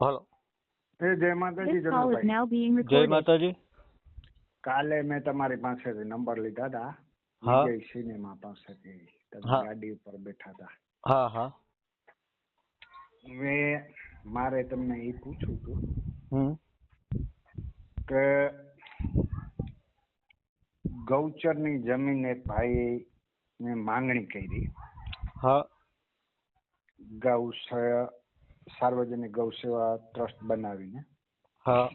Hello. એ જય માતાજી This call is Janakbhai now being જય માતાજી. કાલે મેં તમારી પાસેથી નંબર લીધા હતા હા. વિજય સિનેમા પાસેથી. તમે ગાડી ઉપર બેઠા હતા હા હા. મેં મારે તમને એ પૂછવું હતું કે ગૌચરની જમીન એક ભાઈ ને માંગણી કરી. હા. ગૌ સ- સાર્વજનિક ગૌ સેવા ટ્રસ્ટ બનાવીને. હા.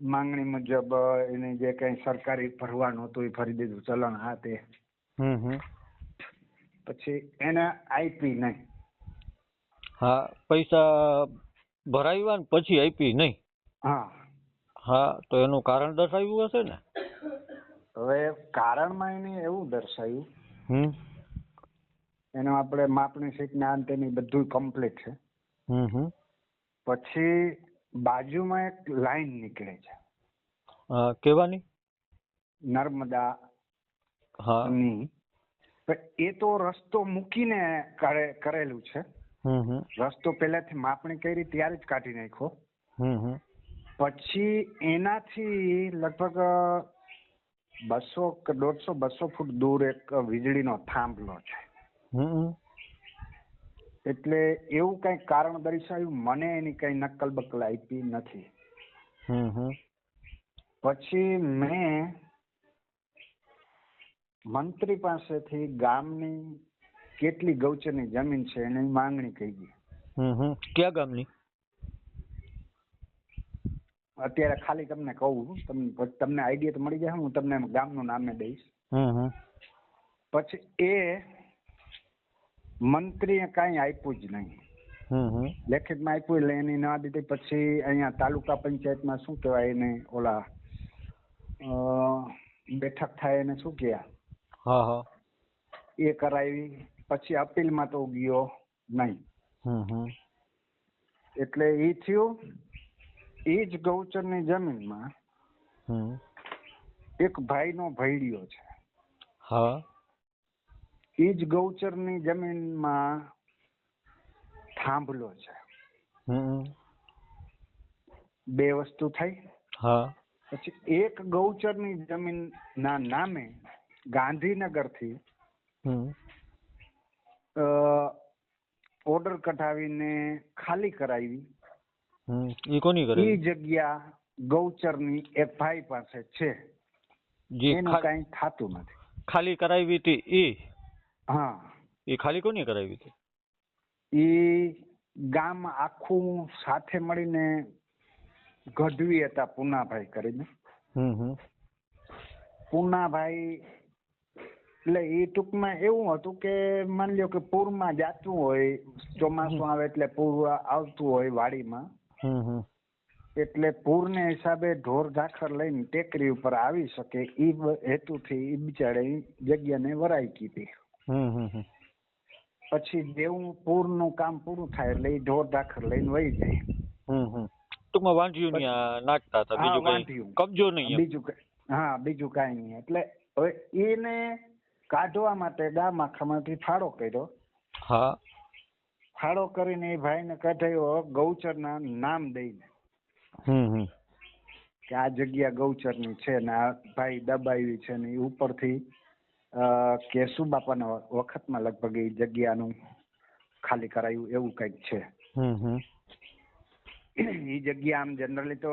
માંગણી મુજબ એને જે કઈ સરકારી ભરવાનું હતું એ ભરી દીધું ચલણ હા તે પછી એને આપી નહીં. હા પૈસા ભરાવ્યા ને પછી આપી નહીં? હા. હા તો એનું કારણ દર્શાવ્યું હશે ને? હવે કારણમાં એને એવું દર્શાવ્યું. હમ. એનું આપણે માપણી સીટ ના અંતે બધું કમ્પ્લીટ છે. પછી બાજુમાં એક લાઈન નીકળે છે. કેવાની? નર્મદા હા. ની. એ તો રસ્તો મૂકીને કરે કરેલું છે. રસ્તો પહેલાથી માપણી કરી ત્યારે જ કાઢી નાખ્યો. પછી એનાથી લગભગ બસો કે દોઢસો બસો ફૂટ દૂર એક વીજળીનો થાંભલો છે. એટલે એવું કઈ કારણ દર્શાવ્યું? મને એની કઈ નકલ બકલ આપી નથી. પછી મેં મંત્રી પાસેથી ગામની કેટલી ગૌચરની જમીન છે એની માંગણી કરી ક્યાં ગામની? અત્યારે ખાલી તમને કહું તમને તમને આઈડિયા તો મળી જાય હું તમને ગામનું નામે દઈશ. પછી એ મંત્રીએ કાંઈ આપ્યું જ નહીં. લેખિતમાં આપ્યું એટલે એની ના દીધી. પછી અહીંયા તાલુકા પંચાયતમાં શું કહેવાય એને ઓલા બેઠક થાય એને શું હા એ કરાવી. પછી અપીલમાં તો ગયો નહીં. એટલે એ થયું. એ જ ગૌચરની જમીનમાં એક ભાઈનો ભૈડિયો છે. હા. એ જ ગૌચરની જમીનમાં થાંભલો છે. બે વસ્તુ થઈ. હા. પછી એક ગૌચરની જમીનના નામે ગાંધીનગરથી ઓર્ડર કઢાવીને ખાલી કરાવી. એ કોની કરે એ જગ્યા ગૌચરની એક ભાઈ પાસે છે. જે એનું કઈ થતું નથી. ખાલી કરાવી હતી ઈ? હા. ઈ ખાલી કોને કરાવી હતી? એ ગામ આખું સાથે મળીને ગઢવી હતા પૂનાભાઈ કરીને. પૂનાભાઈ એટલે એ ટૂંકમાં એવું હતું કે માની લ્યો કે પૂરમાં જાતું હોય ચોમાસું આવે એટલે પૂર આવતું હોય વાડીમાં. એટલે પૂરને હિસાબે ઢોર ઢાખર લઈને ટેકરી ઉપર આવી શકે એ હેતુથી એ બિચારે જગ્યાને વરાઈ કીધી. પછી દેવપુર પૂરનું કામ પૂરું થાય એટલે એ ઢોર ઢાખર લઈને વહી જાય. ટૂંકમાં વાંઢિયું ની નાખતા હતા. બીજું કઈ કબજો નહીં બીજું કઈ હા બીજું કાંઈ નહીં. એટલે હવે એને કાઢવા માટે ગામ આખામાંથી ફાળો કર્યો. હા. ફાળો કરીને એ ભાઈને કઢાયો ગૌચરના નામ દઈને. હમ હમ. કે આ જગ્યા ગૌચરની છે ને આ ભાઈ દબાવી છે ને એ ઉપરથી કેશુબાપાના વખતમાં લગભગ એ જગ્યાનું ખાલી કરાયું એવું કંઈક છે. એ જગ્યા આમ જનરલી તો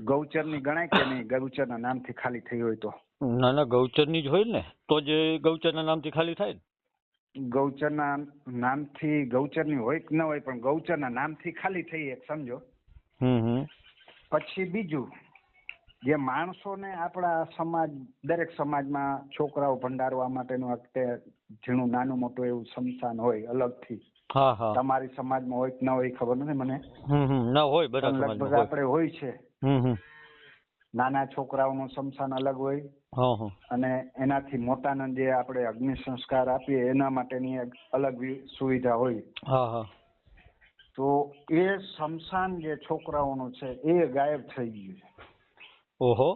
ગૌચરની ગણાય કે નહીં? ગૌચરના નામથી ખાલી થઈ હોય તો? ના ના ગૌચરની જ હોય ને. તો જ ના ગૌચરના નામથી ખાલી થાય ને? ગૌચરના નામથી ગૌચરની હોય કે ન હોય પણ ગૌચરના નામથી ખાલી થઈ એક સમજો? પછી બીજું જે માણસોને આપણા સમાજ દરેક સમાજમાં છોકરાઓ ભંડારવા માટેનું અત્યારે ઝીણું નાનું મોટું એવું સમસાન હોય અલગથી. તમારી સમાજમાં હોય કે ન હોય ખબર નથી મને. ના હોય લગભગ આપણે હોય છે. નાના છોકરાઓનું સમસાન અલગ હોય. અને એનાથી મોટાને જે આપણે અગ્નિ સંસ્કાર આપીએ એના માટેની એક અલગ સુવિધા હોય. તો એ સ્મશાન જે છોકરાઓનું છે એ ગાયબ થઈ ગયું છે. ઓહો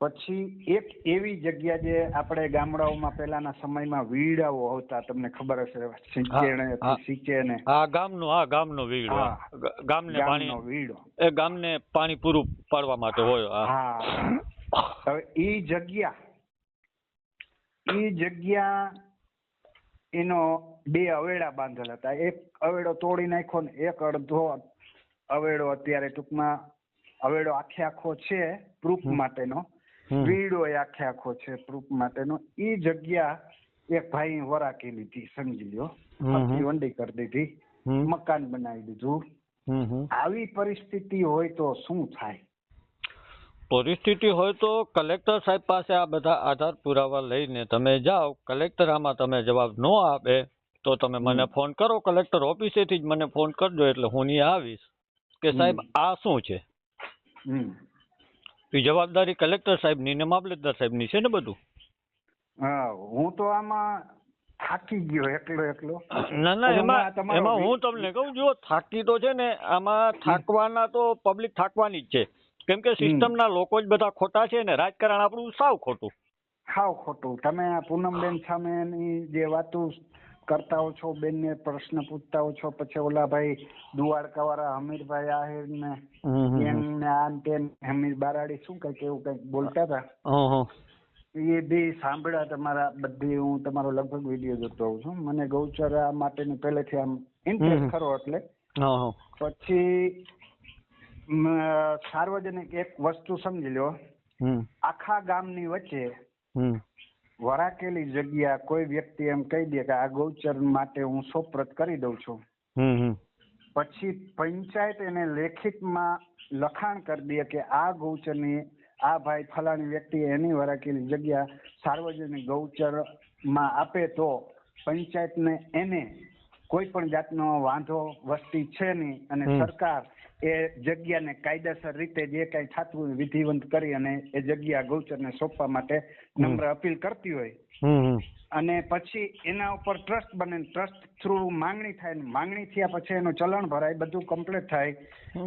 પછી એક એવી જગ્યા જે આપણે ગામડાઓમાં પહેલાના સમયમાં વીડાઓ હતા તમને ખબર હશે સિંચેણે હા. આ ગામનો આ ગામનો વીડ. હા. ગામને પાણી વીડો એ ગામને પાણી પૂરું પાડવા માટે હોય હા હવે ઈ જગ્યા ઈ જગ્યા એનો બે અવેડા બાંધેલા હતા એક અવેડો તોડી નાખ્યો ને એક અડધો અવેડો અત્યારે ટૂંકમાં અવેડો આખે આખો છે પ્રૂફ માટેનો. વીડો એ આખે આખો છે પ્રૂફ માટેનો. ઈ જગ્યા એક ભાઈ વરાકી લીધી સમજી લ્યો. આખી વંડી કરી દીધી. મકાન બનાવી દીધું. આવી પરિસ્થિતિ હોય તો શું થાય? પરિસ્થિતિ હોય તો કલેક્ટર સાહેબ પાસે આ બધા આધાર પુરાવા લઈને તમે જાઓ. કલેક્ટર આમાં તમે જવાબ ન આપે તો તમે મને ફોન કરો. કલેક્ટર ઓફિસેથી જ મને ફોન કરજો એટલે હું ત્યાં આવીશ. કે સાહેબ આ શું છે? એ જવાબદારી કલેક્ટર સાહેબની ને મામલતદાર સાહેબની છે ને બધું? હા હું તો આમાં થાકી ગયો એકલો એકલો. ના ના એમાં એમાં હું તમને કહું જો થાકી તો છે ને આમાં થાકવાના તો પબ્લિક થાકવાની જ છે. કેમ કે સિસ્ટમના લોકો જ બધા ખોટા છે ને રાજકારણ આપણું સાવ ખોટું. સાવ ખોટું. તમે પૂનમબેન સામેની જે વાતો કરતા હો છો બેનને પ્રશ્ન પૂછતા હો છો? પછી ઓલા ભાઈ દુવાડકા વાળા હમીરભાઈ આહિર ને એમને આ ને તે તેમ હમીર બારાડી શું કંઈક એવું કંઈક બોલતા હતા. એ બી સાંભળ્યા તમારા બધી હું તમારો લગભગ વીડિયો જોતો હોઉં છું. મને ગૌચર આ માટેની પહેલેથી આમ ઇન્ટરેસ્ટ ખરો એટલે. પછી સાર્વજનિક એક વસ્તુ સમજી લો આખા ગામની વચ્ચે. વરાકેલી જગ્યા કોઈ વ્યક્તિ એમ કહી દે કે આ ગૌચર માટે હું સોપરત કરી દઉં છું. પછી પંચાયત એને લેખિતમાં લખાણ કરી દે કે આ ગૌચરની આ ભાઈ ફલાણી વ્યક્તિ એની વરાકેલી જગ્યા સાર્વજનિક ગૌચરમાં આપે તો પંચાયતને એને કોઈ પણ જાતનો વાંધો વસ્તી છે નહીં અને સરકાર એ જગ્યાને કાયદેસર રીતે જે કાંઈ થતું વિધિવંત કરી અને એ જગ્યા ગૌચરને સોંપવા માટે નમ્ર અપીલ કરતી હોય. અને પછી એના ઉપર ટ્રસ્ટ બને ટ્રસ્ટ થ્રુ માંગણી થાય ને માંગણી થયા પછી એનું ચલણ ભરાય બધું કમ્પ્લીટ થાય.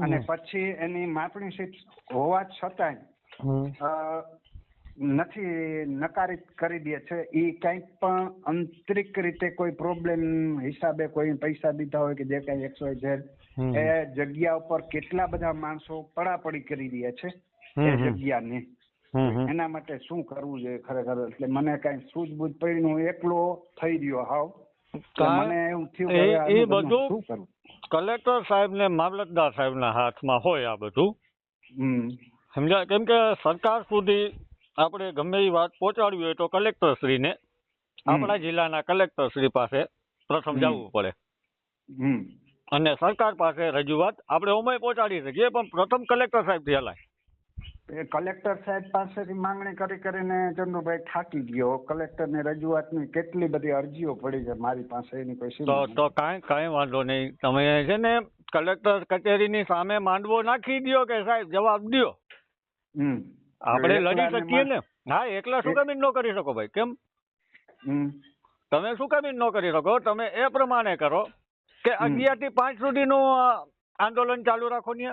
અને પછી એની માપણી સીટ હોવા છતાંય અ, નથી નકારિત કરી દે છે એ કંઈક પણ આંતરિક રીતે કોઈ પ્રોબ્લેમ હિસાબે કોઈ પૈસા દીધા હોય કે જે કઈ એક્સ વાય ઝેડ એ જગ્યા ઉપર કેટલા બધા માણસો પડાપડી કરી દે છે એ જગ્યાને. એના માટે શું કરવું જોઈએ ખરેખર? એટલે મને કઈ સૂઝબૂઝ પડી હું એકલો થઈ રહ્યો હાવ. મને એવું થયું એ- બધું બધું- શું કરવું? કલેક્ટર સાહેબ ને મામલતદાર સાહેબના હાથમાં હોય આ બધું. સમજાય? કેમ કે સરકાર સુધી આપણે ગમે એ વાત પહોંચાડવી હોય તો કલેક્ટર શ્રીને આપણા જિલ્લાના કલેક્ટર શ્રી પાસે પ્રથમ જવું પડે. અને સરકાર પાસે રજૂઆત આપણે ઓમય પહોંચાડી શકીએ પણ પ્રથમ કલેક્ટર સાહેબથી હલાય. એ કલેક્ટર સાહેબ પાસેથી માંગણી કરી કરીને ચંદુભાઈ થાકી ગયો. કલેક્ટરને રજૂઆતની કેટલી બધી અરજીઓ પડી છે મારી પાસે? એની કોઈ તો. તો કાંઈ કાંઈ વાંધો નહીં. તમે છે ને કલેક્ટર કચેરીની સામે માંડવો નાખી દ્યો કે સાહેબ જવાબ દો હમ. આપણે લડી શકીએ ને? હા એકલા શું કામ ન કરી શકો ભાઈ? કેમ? તમે શું કામ ન કરી શકો? તમે એ પ્રમાણે કરો કે અગિયારથી પાંચ સુધીનું આંદોલન ચાલુ રાખો ને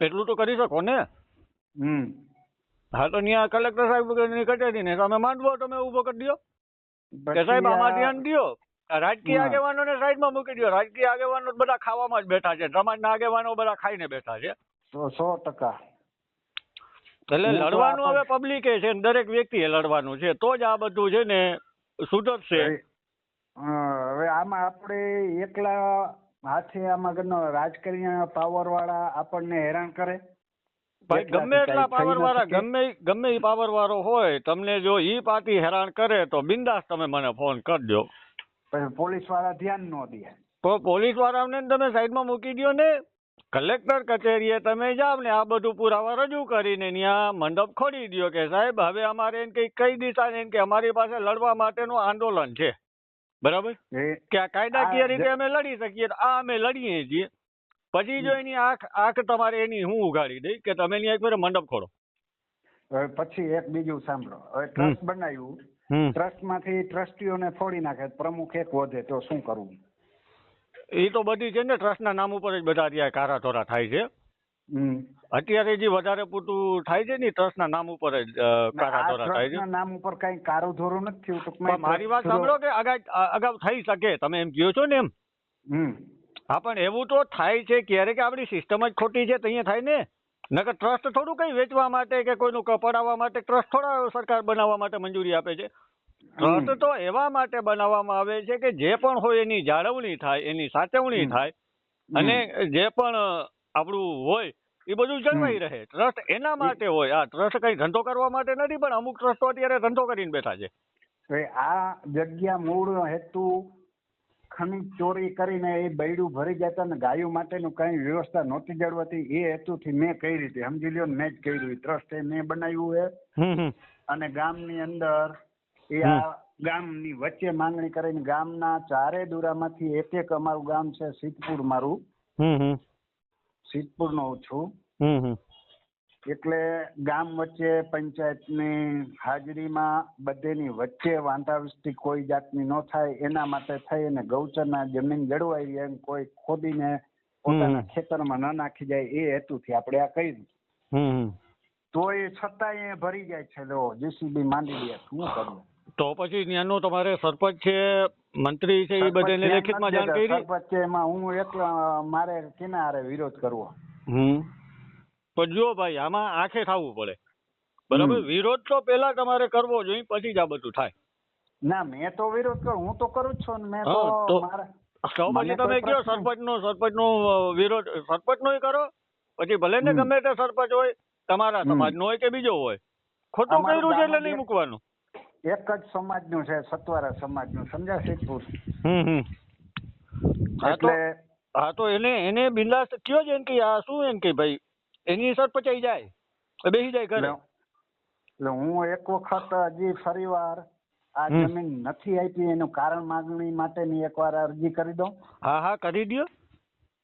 એટલું તો કરી શકો ને? હા તો ત્યાં કલેક્ટર સાહેબ કચેરી ને તમે માંડવો તમે ઊભો કરી દો કે સાહેબ આમાં ધ્યાન દો રાજકીય ને સાઈડ સાઈડમાં મૂકી દો રાજકીય આગેવાનો બધા ખાવામાં જ બેઠા છે. સમાજના આગેવાનો બધા ખાઈને બેઠા છે. સો ટકા. એટલે લડવાનું હવે પબ્લિકે છે ને દરેક વ્યક્તિએ લડવાનું છે. તો જ આ બધું છે ને સુધરશે. હવે આમાં આપણે એકલા હાથે આમાં રાજકીય પાવર વાળા આપણને હેરાન કરે? ભાઈ ગમે એટલા પાવર વાળા ગમે ગમે ઈ પાવર વાળો હોય તમને જો ઈ પાર્ટી હેરાન કરે તો બિંદાસ તમે મને ફોન કરજો પછી પોલીસવાળા ધ્યાન ન દે. તો પોલીસ વાળાને તમે સાઈડમાં મૂકી દો ને. કલેક્ટર કચેરીએ તમે જાવ ને આ બધું પુરાવા રજૂ કરીને ત્યાં મંડપ ખોલી દો કે સાહેબ હવે અમારે એને કઈ કઈ દિશા ને કે અમારી પાસે લડવા માટેનું આંદોલન છે. બરાબર? કે આ કાયદાકીય રીતે અમે લડી શકીએ આ અમે લડીએ છીએ. પછી જો એની આંખ આંખ તમારે એની હું ઉગાડી દઈ કે તમે એક વાર મંડપ ખોલો હવે પછી એક બીજું સાંભળો. હવે ટ્રસ્ટ બનાવ્યું. હમ. ટ્રસ્ટમાંથી ટ્રસ્ટીઓને ફોડી નાખે પ્રમુખ એક વધે તો શું કરવું? એ તો બધી છે ને ટ્રસ્ટના નામ ઉપર જ બધા અત્યારે કારાધોરા થાય છે. અત્યારે જે વધારે પૂરતું થાય છે ને ટ્રસ્ટના નામ ઉપર જ કારાધોરા થાય છે. નામ ઉપર કઈ કારોધોરો નથી થયું મારી વાત સાંભળો કે અગાઉ થઈ શકે તમે એમ કહો છો ને એમ? હમ. હા પણ એવું તો થાય છે ક્યારેક આપણી સિસ્ટમ જ ખોટી છે અહીંયા થાય ને? નકર ટ્રસ્ટ થોડું કઈ વેચવા માટે કે કોઈનું કપડાવવા માટે ટ્રસ્ટ થોડા સરકાર બનાવવા માટે મંજૂરી આપે છે. ટ્રસ્ટ તો એવા માટે બનાવવામાં આવે છે કે જે પણ હોય એની જાળવણી થાય એની સાચવણી થાય અને જે પણ આપણું હોય એ બધું જળવાઈ રહે. ટ્રસ્ટ એના માટે હોય. આ ટ્રસ્ટ કઈ ધંધો કરવા માટે નથી પણ અમુક ટ્રસ્ટો અત્યારે ધંધો કરીને બેઠા છે. આ જગ્યા મૂળ હેતુ ખનીજ ચોરી કરીને એ બૈડું ભરી જતા ને ગાયો માટેનું કઈ વ્યવસ્થા નહોતી જળવાતી. એ હેતુથી મેં કઈ રીતે સમજી લ્યો મેં જ કર્યું. ટ્રસ્ટ એ મેં બનાવ્યું છે અને ગામની અંદર એ આ ગામની વચ્ચે માંગણી કરીને ગામના ચારે દુરામાંથી એક એક અમારું ગામ છે સિદ્ધપુર મારું. સિદ્ધપુર નો છું. એટલે ગામ વચ્ચે પંચાયતની હાજરીમાં બધેની વચ્ચે વાંધાવસ્તી કોઈ જાતની ન થાય એના માટે થઈ અને ગૌચરના જમીન જળવાઈ રહે અને કોઈ ખોદીને પોતાના. ખેતરમાં ન નાખી જાય એ હેતુથી આપણે આ કર્યું. તો એ છતાંય ભરી જાય છે. લો જીસીબી માંડી દે શું કરવું? તો પછી ત્યાંનું તમારે સરપંચ છે મંત્રી છે એ બધાને લેખિતમાં જાણ કરી? સરપંચ છે એમાં હું એકલા મારે કિનારે વિરોધ કરવો? હમ. પણ જો ભાઈ આમાં આંખે થવું પડે. બરાબર? વિરોધ તો પેલા તમારે કરવો જોઈએ પછી જ આ બધું થાય. ના મેં તો વિરોધ કરું હું તો કરું જ છું ને મેં તો તો- પછી તમે કયો સરપંચ નો સરપંચ નો વિરોધ સરપંચ નો કરો પછી ભલે ને ગમે તે સરપંચ હોય તમારા સમાજ નો હોય કે બીજો હોય. ખોટું કર્યું છે એટલે નહીં મૂકવાનું. એક જ સમાજનું છે સત્વારા સમાજનું. સમજ્યા સિદ્ધપુર હમ હમ. એટલે હા તો એને એને બિંદાસ કયો છે એમ કે આ શું એમ કે ભાઈ? એની સરપંચાઈ જાય. એ બેસી જાય ઘરે. એટલે હું એક વખત હજી ફરીવાર આ જમીન નથી આપી એનું કારણ માંગણી માટેની એકવાર અરજી કરી દઉં. હા હા કરી પછી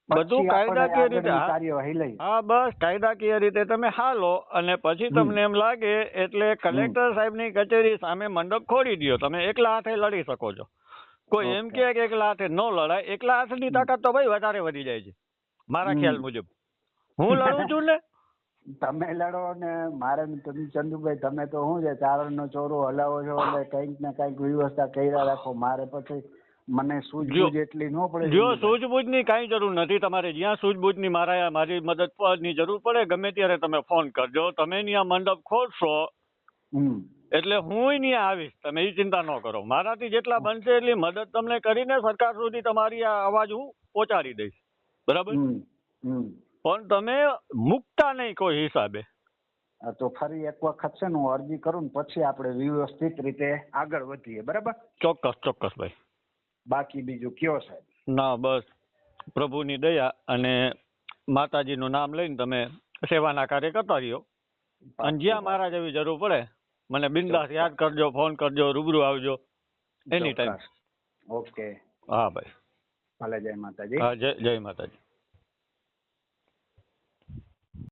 બધું કાયદાકીય રીતે હા. કાર્યવાહી લઈ. હા બસ કાયદાકીય રીતે તમે હાલો અને પછી તમને એમ લાગે એટલે કલેક્ટર સાહેબની કચેરી સામે મંડપ ખોડી દો તમે એકલા હાથે લડી શકો છો. કોઈ એમ કે એકલા હાથે ન લડાય એકલા હાથની તાકાત તો ભાઈ વધારે વધી જાય છે મારા ખ્યાલ મુજબ. હું લડું છું ને? તમે લડો ને મારે ને તમે ચંદુભાઈ તમે તો શું છે ચારણનો ચોરો હલાવો છો એટલે કંઈક ને કંઈક વ્યવસ્થા કર્યા રાખો મારે પછી મને સૂઝબૂઝ એટલી ન પડે જો સૂઝબૂઝની કાંઈ જરૂર નથી. તમારે જ્યાં સૂઝબૂઝની મારા મારી મદદની જરૂર પડે ગમે ત્યારે તમે ફોન કરજો. તમે ત્યાં મંડપ ખોલશો એટલે હું ત્યાં આવીશ. તમે એ ચિંતા ન કરો. મારાથી જેટલા બનશે એટલી મદદ તમને કરીને સરકાર સુધી તમારી આ અવાજ હું પહોંચાડી દઈશ. બરાબર? પણ તમે મુકતા નહીં કોઈ હિસાબે. તો ફરી એક વખત છે ને હું અરજી કરું ને પછી આપણે વ્યવસ્થિત રીતે આગળ વધીએ. બરાબર? ચોક્કસ ચોક્કસ ભાઈ. બાકી બીજું કયો સાહેબ? ના બસ. પ્રભુની દયા અને માતાજીનું નામ લઈને તમે સેવાના કાર્ય કરતા રહ્યો. અને જ્યાં મારા જેવી જરૂર પડે મને બિંદાસ યાદ કરજો ફોન કરજો રૂબરૂ આવજો. Any time okay. હા ભાઈ. ભલે જય માતાજી. હા જય જય માતાજી.